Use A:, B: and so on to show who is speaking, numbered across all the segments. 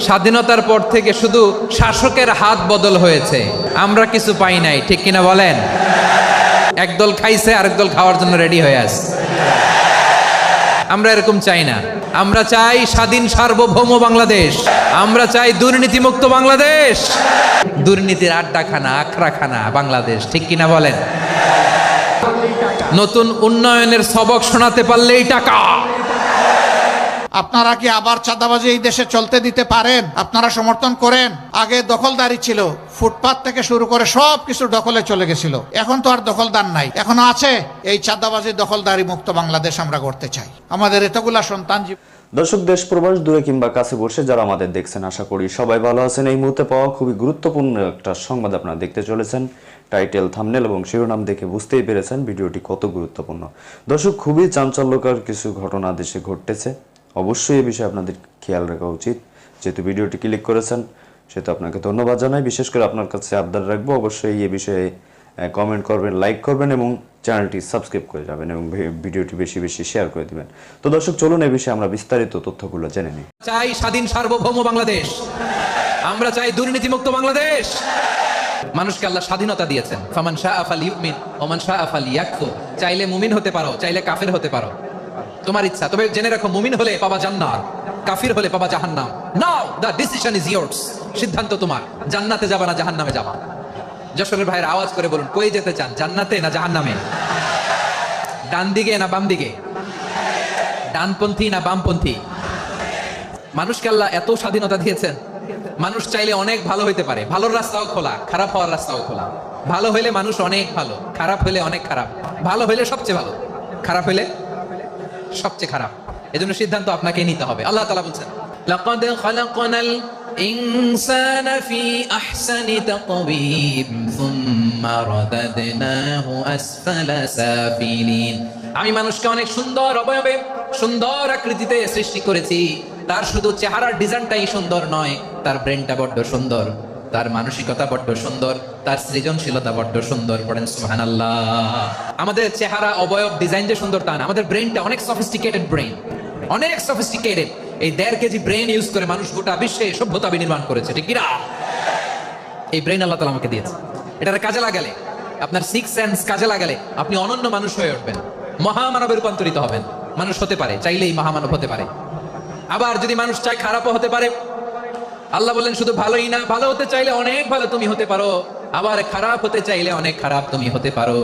A: স্বাধীনতার পর থেকে শুধু শাসকের হাত বদল হয়েছে। আমরা কিছু পাই নাই, ঠিক কিনা বলেন? একদল খাইছে, আরেক দল খাওয়ার জন্য রেডি হয়ে আছে। আমরা এরকম চাই না। আমরা চাই স্বাধীন সার্বভৌম বাংলাদেশ। আমরা চাই দুর্নীতিমুক্ত বাংলাদেশ। দুর্নীতির আড্ডাখানা, আখড়াখানা বাংলাদেশ, ঠিক কিনা বলেন? নতুন উন্নয়নের সবক শোনাতে পারলেই টাকা।
B: আপনারা কি আবার চাঁদাবাজি এই দেশে চলতে দিতে পারেন? আপনারা সমর্থন করেন? আগে দখলদারি ছিল, ফুটপাত থেকে শুরু করে সব কিছু দখলে চলে গেছিল। এখন তো আর দখলদার নাই। এখনও আছে। এই চাঁদাবাজি দখলদারি মুক্ত বাংলাদেশ আমরা করতে চাই। আমাদের এতগুলা সন্তান
C: দর্শক, দেশ, প্রবাস দূরে কিংবা কাছে বসে যারা আমাদের দেখছেন, আশা করি সবাই ভালো আছেন। এই মুহূর্তে পাওয়া খুবই গুরুত্বপূর্ণ একটা সংবাদ আপনারা দেখতে চলেছেন। টাইটেল থামনেল এবং শিরোনাম দেখে বুঝতেই পেরেছেন ভিডিওটি কত গুরুত্বপূর্ণ। দর্শক, খুবই চাঞ্চল্যকর কিছু ঘটনা দেশে ঘটতেছে অবশ্যই এই বিষয়ে আপনাদের খেয়াল রাখা উচিত। যেহেতু ভিডিওটি ক্লিক করেছেন, সেহেতু আপনাকে ধন্যবাদ জানাই। বিশেষ করে আপনার কাছে আবদার রাখব, অবশ্যই এই বিষয়ে কমেন্ট করবেন লাইক করবেন এবং চ্যানেলটি সাবস্ক্রাইব করে যাবেন এবং ভিডিওটি বেশি বেশি শেয়ার করে দিবেন। তো দর্শক, চলুন এই বিষয়ে আমরা বিস্তারিত তথ্যগুলো জেনে নিই।
A: চাই স্বাধীন সার্বভৌম বাংলাদেশ। আমরা চাই দুর্নীতিমুক্ত বাংলাদেশ। মানুষকে আল্লাহ স্বাধীনতা দিয়েছেন। ফামান শাহ আফাল ইউমিন ওমান শাহ আফাল ইয়াকফুর চাইলে মুমিন হতে পারো, চাইলে কাফের হতে পারো। তোমার ইচ্ছা। তবে জেনে রাখো, মুমিন হলে পাবা জান্নাত, কাফির হলে পাবা জাহান্নাম। Now the decision is yours সিদ্ধান্ত তোমার। জান্নাতে যাবা না জাহান্নামে যাবা। যশোরের ভাইয়ের আওয়াজ করে বলুন, কই যেতে চান, জান্নাতে না জাহান্নামে? ডান দিকে না বাম দিকে? ডানপন্থী না বামপন্থী? মানুষকে আল্লাহ এত স্বাধীনতা দিয়েছেন। মানুষ চাইলে অনেক ভালো হইতে পারে। ভালোর রাস্তাও খোলা, খারাপ হওয়ার রাস্তাও খোলা। ভালো হইলে মানুষ অনেক ভালো, খারাপ হইলে অনেক খারাপ। ভালো হইলে সবচেয়ে ভালো। খারাপ হইলে সবচেয়ে খারাপ। এজন্য সিদ্ধান্ত আপনাকে নিতে হবে। আল্লাহ তালা বলছেন আমি মানুষকে অনেক সুন্দর অবয়বে, সুন্দর আকৃতিতে সৃষ্টি করেছি। তার শুধু চেহারার ডিজাইনটাই সুন্দর নয়, তার ব্রেনটা বড্ড সুন্দর। তার মানসিকতা বড্ড সুন্দর, তার সৃজনশীলতা বড্ড সুন্দর, পড়েন সুবহানাল্লাহ। আমাদের চেহারা, অবয়ব ডিজাইন যে সুন্দর তা না, আমাদের ব্রেনটা অনেক সফিস্টিকেটেড ব্রেন অনেক সফিস্টিকেটেড এই দেড় কেজি ব্রেন ইউজ করে মানুষ গোটা বিশ্বে সভ্যতা বিনির্মাণ করেছে, ঠিক কিনা এই ব্রেন আল্লাহ তালা আমাকে দিয়েছে। এটার কাজে লাগালে, আপনার সিক্স সেন্স কাজে লাগালে আপনি অনন্য মানুষ হয়ে উঠবেন, মহামানবে রূপান্তরিত হবেন। মানুষ হতে পারে, চাইলেই মহামানব হতে পারে। আবার যদি মানুষ চায় খারাপও হতে পারে আল্লাহ বলেন শুধু ভালোই না, ভালো হতে চাইলে অনেক ভালো তুমি হতে পারো, আবার খারাপ হতে চাইলে অনেক খারাপ তুমি হতে পারো।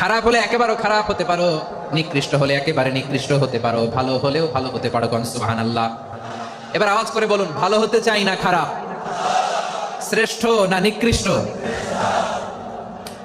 A: খারাপ হলে একেবারে খারাপ হতে পারো, নিকৃষ্ট হলে একেবারে নিকৃষ্ট হতে পারো, ভালো হলেও ভালো হতে পারো গন সুবহানাল্লাহ। এবার আওয়াজ করে বলুন, ভালো হতে চাই না খারাপ? শ্রেষ্ঠ না নিকৃষ্ট?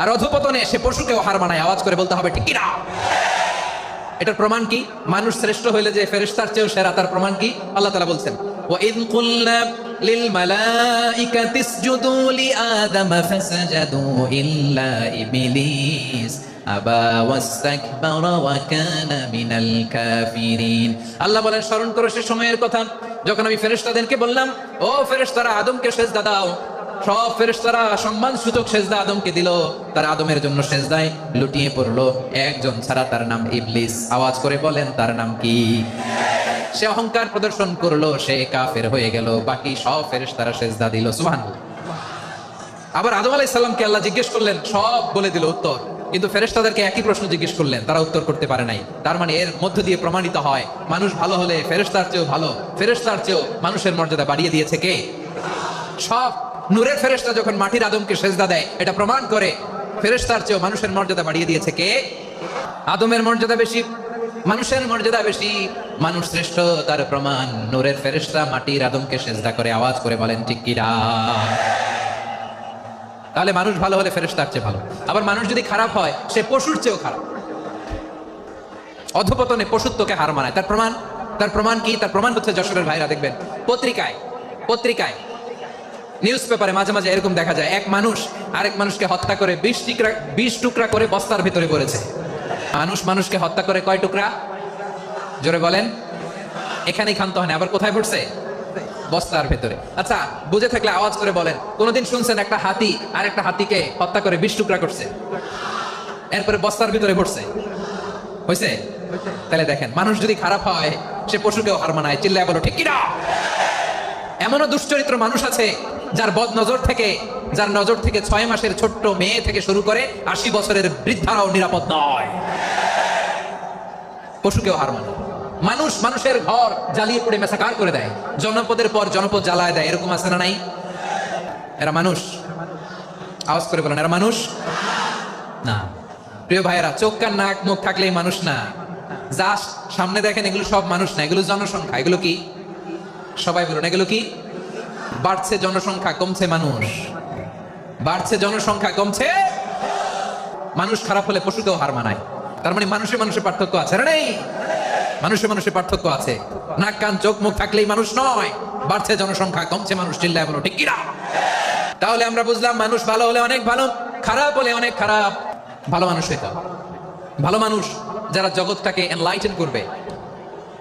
A: আর অধপতনে সে পশুকেও হার মানায় আওয়াজ করে বলতে হবে ঠিক কিনা এটার প্রমাণ কি মানুষ শ্রেষ্ঠ হইলে যে ফেরেশতার চেয়েও সেরা তার প্রমাণ কি আল্লাহ তাআলা বলছেন وَإِذْ قُلْنَا لِلْمَلَائِكَةِ اسْجُدُوا لِآدَمَ فَسَجَدُوا إِلَّا إِبْلِيسَ أَبَى وَاسْتَكْبَرَ وَكَانَ مِنَ الْكَافِرِينَ আল্লাহ বলেন স্মরণ করো সে সময়ের কথা যখন আমি ফেরেশতাদেরকে বললাম ও ফেরেশতারা আদমকে সেজদা দাও সব ফেরেশতারা সম্মান সূচক সেজদা আদমকে দিল। তার আদমের জন্য সেজদায় লুটিয়ে পড়ল। একজন ছাড়া তার নাম ইবলিস। আওয়াজ করে বলেন, তার নাম কি? সে অহংকার প্রদর্শন করল, সে কাফের হয়ে গেল। বাকি সব ফেরেশতারা সেজদা দিল। সুবহানাল্লাহ। আবার আদম আলাইহিস সালামকে আল্লাহ জিজ্ঞেস করলেন, সব বলে দিল উত্তর। কিন্তু ফেরেশতাদেরকে একই প্রশ্ন জিজ্ঞেস করলেন, তারা উত্তর করতে পারে নাই। তার মানে এর মধ্য দিয়ে প্রমাণিত হয়, মানুষ ভালো হলে ফেরেশতার চেয়েও ভালো, ফেরেশতার চেয়েও মানুষের মর্যাদা বাড়িয়ে দিয়েছে কে? সব নূরের ফেরেশতা যখন মাটির আদমকে সেজদা দেয়, এটা প্রমাণ করে ফেরেশতার চেয়েও মানুষের মর্যাদা বাড়িয়ে দিয়েছে কে? আদমের মর্যাদা বেশি, মানুষের মর্যাদা বেশি। মানুষ শ্রেষ্ঠ, তার প্রমাণ নূরের ফেরেশতা মাটির আদমকে সেজদা করে আওয়াজ করে বলেন, ঠিক কিরা তাহলে মানুষ ভালো হলে ফেরেশতার চেয়ে ভালো। আবার মানুষ যদি খারাপ হয়, সে পশুর চেয়েও খারাপ। অধপতনে পশুত্বকে হার মানায়। তার প্রমাণ তার প্রমাণ কি? তার প্রমাণ হচ্ছে যশোরের ভাইরা, দেখবেন, পত্রিকায় পত্রিকায় নিউজ পেপারে মাঝে মাঝে এরকম দেখা যায়, এক মানুষ আরেক মানুষকে হত্যা করে বিশ টুকরা বিশ টুকরা করে বস্তার ভিতরে পড়েছে। মানুষ মানুষকে হত্যা করে কয় টুকরা? জোরে বলেন। এখানেই ক্ষান্ত হয় আবার কোথায় পড়ছে? বস্তার ভেতরে। আচ্ছা বুঝে থাকলে আওয়াজ করে বলেন, কোনোদিন শুনছেন একটা হাতি আর একটা হাতিকে হত্যা করে বিশ টুকরা করছে? এরপরে বস্তার ভিতরে পড়ছে। হয়েছে তাহলে দেখেন, মানুষ যদি খারাপ হয়, সে পশুকেও হার মানায়, চিল্লায় বলো, ঠিক কিনা এমনও দুশ্চরিত্র মানুষ আছে যার বদ নজর থেকে, যার নজর থেকে ছয় মাসের ছোট্ট মেয়ে থেকে শুরু করে আশি বছরের বৃদ্ধারাও নিরাপদ নয়। পশুকেও হার মানে। মানুষ মানুষের ঘর জ্বালিয়ে পড়ে মেসাকার করে দেয়? জনপদের পর জনপদ জ্বালায় দেয়, এরকম আছে না নাই? এরা মানুষ। আওয়াজ করে বলেন, এরা মানুষ? না। প্রিয় ভাইয়েরা, চোখ কান নাক মুখ থাকলেই মানুষ না। যা সামনে দেখেন এগুলো সব মানুষ না, এগুলো জনসংখ্যা। এগুলো কি? সবাই বলুন, এগুলো কি? বাড়ছে জনসংখ্যা, কমছে মানুষ। বাড়ছে জনসংখ্যা, কমছে মানুষ। খারাপ হলে পশুকেও হার মানায়। তার মানে মানুষে মানুষের পার্থক্য আছে নেই? মানুষে পার্থক্য আছে। নাক, কান, চোখ, মুখ থাকলেই মানুষ নয়। বাড়ছে জনসংখ্যা, কমছে মানুষ, চিল্লায় বলো, ঠিক কিনা তাহলে আমরা বুঝলাম মানুষ ভালো হলে অনেক ভালো, খারাপ হলে অনেক খারাপ। ভালো মানুষ হইতে। ভালো মানুষ যারা জগৎটাকে এনলাইটেন করবে,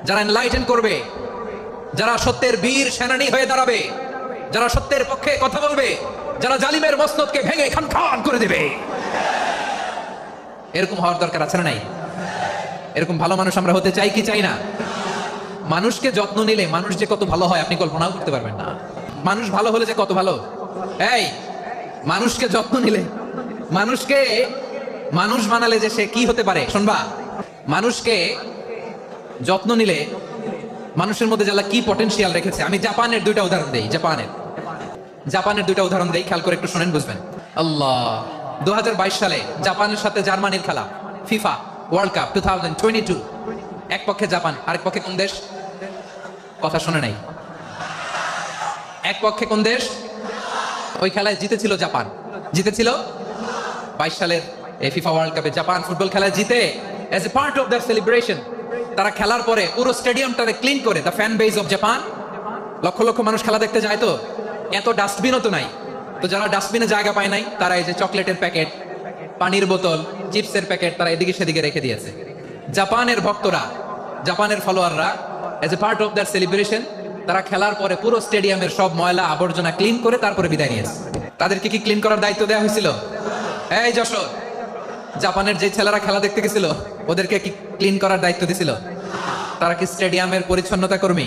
A: যারা এনলাইটেন করবে, যারা সত্যের বীর সেনানী হয়ে দাঁড়াবে যারা সত্যের পক্ষে কথা বলবে, যারা জালিমের মসনদকে ভেঙে খান খান করে দেবে। এরকম হওয়ার দরকার আছে না নাই? এরকম ভালো মানুষ আমরা হতে চাই কি চাই না? মানুষকে যত্ন নিলে মানুষ যে কত ভালো হয় আপনি কল্পনাও করতে পারবেন না। মানুষ ভালো হলে যে কত ভালো? এই, মানুষকে যত্ন নিলে, মানুষকে মানুষ বানালে যে সে কি হতে পারে? শুনবা, মানুষকে যত্ন নিলে মানুষের মধ্যে যারা কি পটেনশিয়াল রেখেছে? আমি জাপানের দুইটা উদাহরণ দেই, জাপানের। জাপানের দুইটা উদাহরণ দেই খেয়াল করে একটু শুনেন, বুঝবেন। আল্লাহ দু হাজার বাইশ সালে জাপানের সাথে জার্মানির খেলা, FIFA, world cup, two thousand এক পক্ষে জাপান, আরেক পক্ষে কোন দেশ? কথা শুনে নাই। এক পক্ষে কোন দেশ? ওই খেলায় জিতেছিল জাপান। জিতেছিল? বাইশ সালের এই ফিফা ওয়ার্ল্ড কাপে জাপান ফুটবল খেলায় জিতে as a part of their celebration তারা খেলার পরে পুরো স্টেডিয়ামটাকে ক্লিন করে the fan base of Japan লক্ষ লক্ষ মানুষ খেলা দেখতে যায় তো? এত ডাস্টবিনও তো নাই। তো যারা ডাস্টবিনে জায়গা পায় নাই, তারা এই যে চকলেটের প্যাকেট, পানির বোতল, চিপসের প্যাকেট, তারা এদিকে সেদিকে রেখে দিয়েছে। জাপানের ভক্তরা, জাপানের ফলোয়াররা as a part of their celebration তারা খেলার পরে পুরো স্টেডিয়ামের সব ময়লা আবর্জনা ক্লিন করে তারপরে বিদায় নিয়েছে। তাদেরকে কি ক্লিন করার দায়িত্ব দেওয়া হয়েছিল? এই যশোর, জাপানের যে ছেলেরা খেলা দেখতে গেছিল, ওদেরকে কি ক্লিন করার দায়িত্ব দিছিল? তারা কি স্টেডিয়ামের পরিচ্ছন্নতা কর্মী?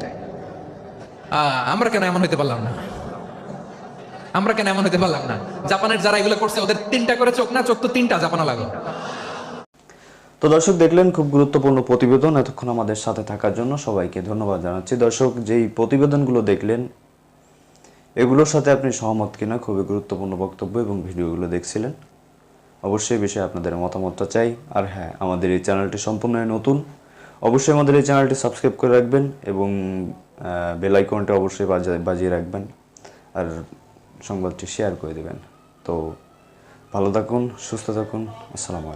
A: আমরা কেন এমন হইতে পারলাম না? আমরা কেন এমন হইতে পারলাম না? জাপানের যারা এগুলো করছে, ওদের তিনটা করে চোখ না, চোখ তো তিনটা জাপানা লাগল।
C: তো দর্শক, দেখলেন খুব গুরুত্বপূর্ণ প্রতিবেদন এতক্ষণ আমাদের সাথে থাকার জন্য সবাইকে ধন্যবাদ জানাচ্ছি। দর্শক, যেই প্রতিবেদনগুলো দেখলেন, এগুলোর সাথে আপনি সহমত কিনা খুবই গুরুত্বপূর্ণ বক্তব্য এবং ভিডিওগুলো দেখছিলেন। অবশ্যই বিষয়ে আপনাদের মতামতটা চাই। আর হ্যাঁ আমাদের এই চ্যানেলটি সম্পূর্ণ নতুন। অবশ্যই আমাদের এই চ্যানেলটি সাবস্ক্রাইব করে রাখবেন এবং বেল আইকনটা অবশ্যই বাজা- বাজিয়ে রাখবেন আর সংবাদটি শেয়ার করে দেবেন। তো ভালো থাকুন, সুস্থ থাকুন, আসসালামু